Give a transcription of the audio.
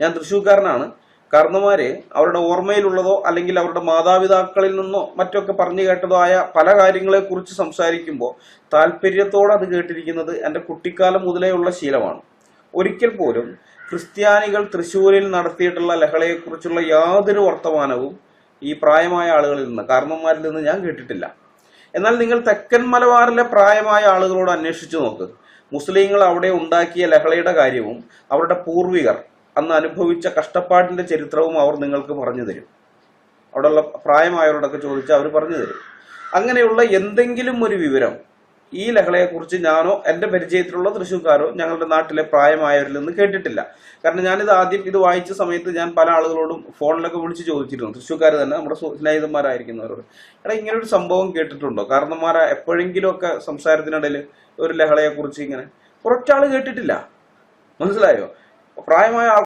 ഞാൻ തൃശ്ശൂർക്കാരനാണ്. കാരണന്മാര് അവരുടെ ഓർമ്മയിലുള്ളതോ അല്ലെങ്കിൽ അവരുടെ മാതാപിതാക്കളിൽ നിന്നോ മറ്റൊക്കെ പറഞ്ഞു കേട്ടതോ ആയ പല കാര്യങ്ങളെ കുറിച്ച് സംസാരിക്കുമ്പോൾ താല്പര്യത്തോടെ അത് കേട്ടിരിക്കുന്നത് എന്റെ കുട്ടിക്കാലം മുതലേ ഉള്ള ശീലമാണ്. ഒരിക്കൽ പോലും ക്രിസ്ത്യാനികൾ തൃശ്ശൂരിൽ നടത്തിയിട്ടുള്ള ലഹളയെക്കുറിച്ചുള്ള യാതൊരു വർത്തമാനവും ഈ പ്രായമായ ആളുകളിൽ നിന്ന് കാരണന്മാരിൽ നിന്ന് ഞാൻ കേട്ടിട്ടില്ല. എന്നാൽ നിങ്ങൾ തെക്കൻ മലബാറിലെ പ്രായമായ ആളുകളോട് അന്വേഷിച്ചു നോക്ക്. മുസ്ലിങ്ങൾ അവിടെ ഉണ്ടാക്കിയ ലഹളയുടെ കാര്യവും അവരുടെ പൂർവികർ അന്ന് അനുഭവിച്ച കഷ്ടപ്പാടിന്റെ ചരിത്രവും അവർ നിങ്ങൾക്ക് പറഞ്ഞു തരും. അവിടെയുള്ള പ്രായമായവരോടൊക്കെ ചോദിച്ചാൽ അവർ പറഞ്ഞു തരും. അങ്ങനെയുള്ള എന്തെങ്കിലും ഒരു വിവരം ഈ ലഹളയെക്കുറിച്ച് ഞാനോ എന്റെ പരിചയത്തിലുള്ള തൃശ്ശൂർക്കാരോ ഞങ്ങളുടെ നാട്ടിലെ പ്രായമായവരിൽ നിന്ന് കേട്ടിട്ടില്ല. കാരണം ഞാനിത് ആദ്യം ഇത് വായിച്ച സമയത്ത് ഞാൻ പല ആളുകളോടും ഫോണിലൊക്കെ വിളിച്ച് ചോദിച്ചിരുന്നു. തൃശ്ശൂർക്കാർ തന്നെ നമ്മുടെ സ്നേഹിതന്മാരായിരിക്കുന്നവരോട് എടാ ഇങ്ങനെ ഒരു സംഭവം കേട്ടിട്ടുണ്ടോ? കാരണന്മാരെ എപ്പോഴെങ്കിലുമൊക്കെ സംസാരത്തിനിടയിൽ ഒരു ലഹളയെക്കുറിച്ച് ഇങ്ങനെ. ആൾ കേട്ടിട്ടില്ല. മനസ്സിലായോ? പ്രായമായ